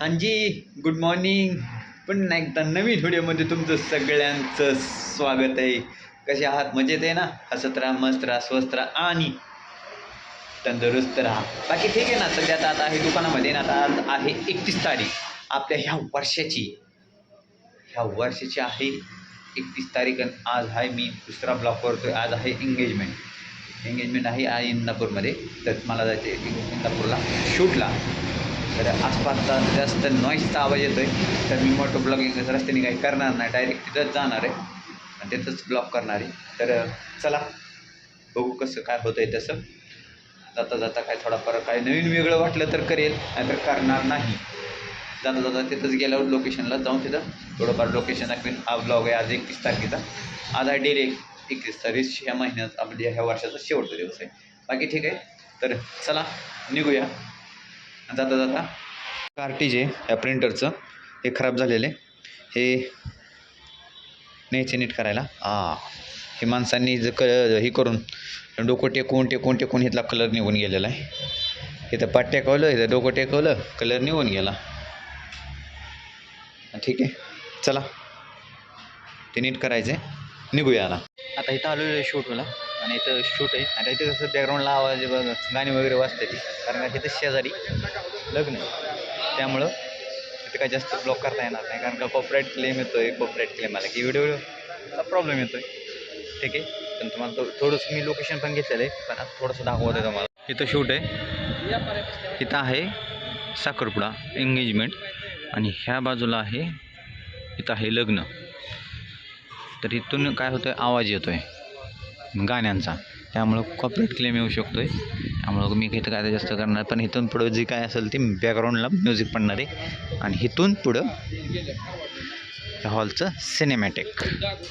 हांजी good morning पुन्हा एकदा नवीन व्हिडिओमध्ये तुमचं सगळ्यांचं स्वागत आहे. कसे आहात? मजेत आहे ना? हसत राहा मस्त राहा स्वस्त राहा आणि तंदुरुस्त राहा. बाकी ठीक आहे ना? सध्या आता आता आहे दुकानामध्ये ना आता आज आहे एकतीस तारीख. आपल्या ह्या वर्षाची ह्या वर्षाची आहे एकतीस तारीख आणि आज आहे मी दुसरा ब्लॉक करतो आहे आज आहे एंगेजमेंट एंगेजमेंट आहे इंदापूरमध्ये. तर मला जायचं आहे इंदापूरला शूटला. तर आसपासचा जास्त नॉईजचा आवाज येतो आहे तर मी मोठं ब्लॉगिंग रस्त्याने काही करणार नाही. डायरेक्ट तिथंच जाणार आहे. आणि तिथंच ब्लॉक करणार आहे. तर चला बघू कसं काय होतं आहे तसं. जाता जाता काय थोडाफार काय नवीन वेगळं वाटलं तर करेल नाहीतर करणार नाही. जाता जाता तिथंच गेल्यावर लोकेशनला जाऊन तिथं थोडंफार लोकेशन दाखवेन हा ब्लॉग आहे आज एकतीस तारखेचा. आज आहे डेली एकतीस तारीख ह्या महिन्यात म्हणजे ह्या वर्षाचा शेवटचा दिवस आहे. बाकी ठीक आहे. तर चला निघूया. जाता जाता कार्टिज आहे या प्रिंटरचं. हे खराब झालेलं आहे. हे न्यायचे नीट करायला. हां हे माणसांनी ज क हे करून डोकं टेकवून टेकवून टेकवून इथला कलर निघून गेलेला आहे. इथं पाट टेकवलं इथं डोकं टेकवलं कलर निघून गेला. ठीक आहे चला. ते नीट करायचं आहे निघूया आता. आता इथं आलो आहे शूटला आणि इथं शूट आहे. आणि इथं कसं बॅकग्राऊंडला आवाज गाणी वगैरे वाजते ती. कारण का इथं शेजारी लग्न आहे. त्यामुळं तिथे काय जास्त ब्लॉक करता येणार नाही. कारण का कॉपराईट क्लेम येतो आहे कॉपराईट क्लेम आला की व्हिडिओचा प्रॉब्लेम येतो आहे ठीक आहे? पण तुम्हाला थो थोडंसं मी लोकेशन पण घेतलेलं आहे. पण आता थोडंसं दाखवत आहे तुम्हाला. इथं शूट आहे. इथं आहे साखरपुडा एंगेजमेंट आणि ह्या बाजूला आहे इथं आहे लग्न. तर इथून काय होतं आहे आवाज येतो आहे गाण्यांचा. त्यामुळं कॉपरेट क्लेम येऊ शकतो आहे त्यामुळं मी इथं काय जास्त करणार पण इथून पुढं जी काय असेल ती बॅकग्राऊंडला म्युझिक पडणार आहे. आणि इथून पुढं ह्या हॉलचं सिनेमॅटिक जाने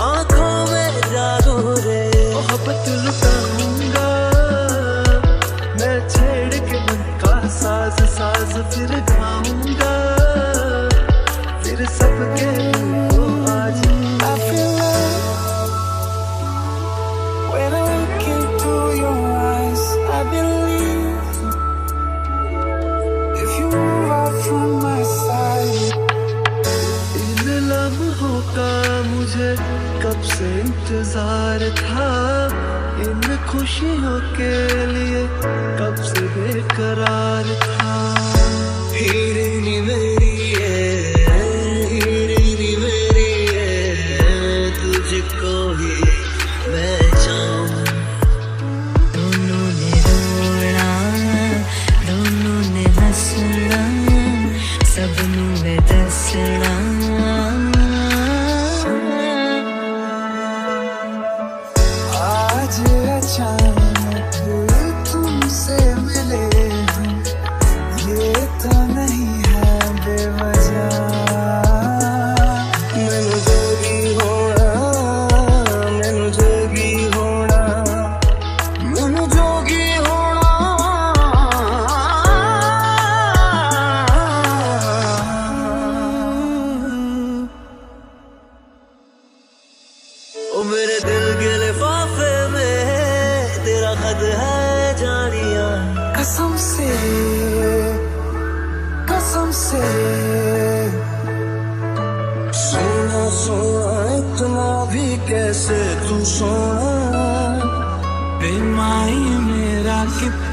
आंखों में जागो रे। मोहब्बत लुटाऊंगा। मैं छेड़ के मन का साज साज फिर गाऊंगा। करार था। हीरे मेरी है हीरे मेरी है। तुझको ही मैं दोनों ने रोना दोनों ने हंसना सबनों ने दसना ये तो नहीं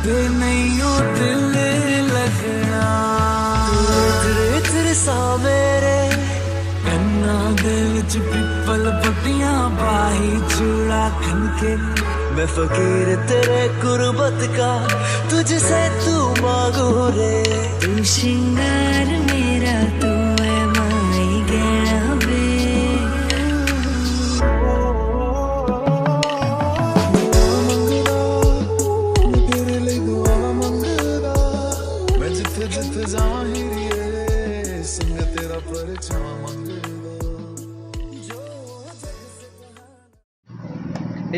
पे नहीं दिल लगना। तिर सा कन्ना दे विच पिपल पट्टियां बाही चूड़ा खनके। मैं फकीर तेरे गुरबत का तुझसे तू मांगू रे। तू श्रृंगार में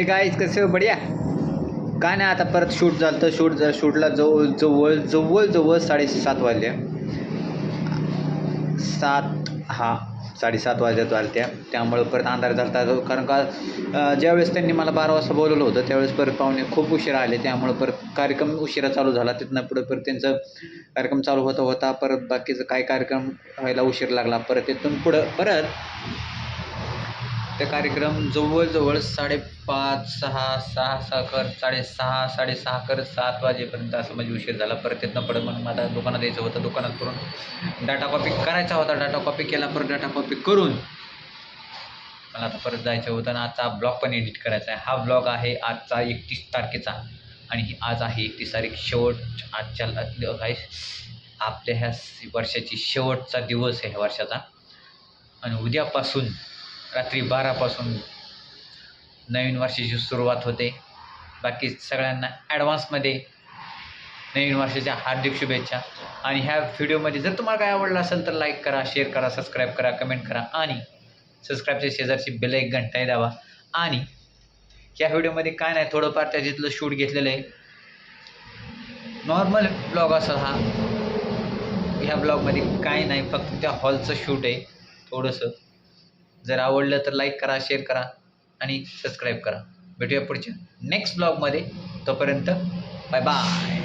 हे? गाईज हो? बढिया. काय नाही आता परत शूट झालं तर शूट जर शूटला जवळ जवळ जवळ जवळ साडेसात वाजले. सात हा साडेसात वाजत वाजत्या त्यामुळं परत अंधार झाला कारण का ज्यावेळेस त्यांनी मला बारा वाजता बोलवलं होतं त्यावेळेस परत पाहुणे खूप उशिरा आले. त्यामुळं परत कार्यक्रम उशिरा चालू झाला. तिथनं पुढं परत त्यांचं कार्यक्रम चालू होता होता. परत बाकीचं काय कार्यक्रम व्हायला उशीर लागला. परत तिथून पुढं परत ते कार्यक्रम जवळजवळ साडेपाच सहा सहा सहा कर साडेसहा साडेसहा कर सात वाजेपर्यंत असं म्हणजे उशीर झाला. परत तिथनं पडत म्हणून मला दुकानात यायचं होतं दुकानात करून डाटा कॉपी करायचा होता. डाटा कॉपी केला परत डाटा कॉपी करून मला आता परत जायचं होतं आणि आजचा ब्लॉग पण एडिट करायचा आहे. हा ब्लॉग आहे आजचा एकतीस तारखेचा आणि ही आज आहे एकतीस तारीख. शेवट आजच्या काय आपल्या ह्या वर्षाची शेवटचा दिवस आहे ह्या वर्षाचा. आणि उद्यापासून रात्री बारापासून नवीन वर्षाची सुरुवात होते. बाकी सगळ्यांना ॲडव्हान्समध्ये नवीन वर्षाच्या हार्दिक शुभेच्छा. आणि ह्या व्हिडिओमध्ये जर तुम्हाला काय आवडलं असेल तर लाईक करा शेअर करा सबस्क्राईब करा कमेंट करा आणि सबस्क्राईबच्या शेजारची बेल एक घंटाही दावा आणि या व्हिडिओमध्ये काय नाही थोडंफार त्याच्यातलं शूट घेतलेलं आहे. नॉर्मल ब्लॉग असा हा. ह्या ब्लॉगमध्ये काय नाही फक्त त्या हॉलचं शूट आहे. थोडंसं. जर आवडलं तर लाईक करा शेअर करा आणि सबस्क्राईब करा. भेटूया पुढच्या नेक्स्ट ब्लॉगमध्ये तोपर्यंत बाय बाय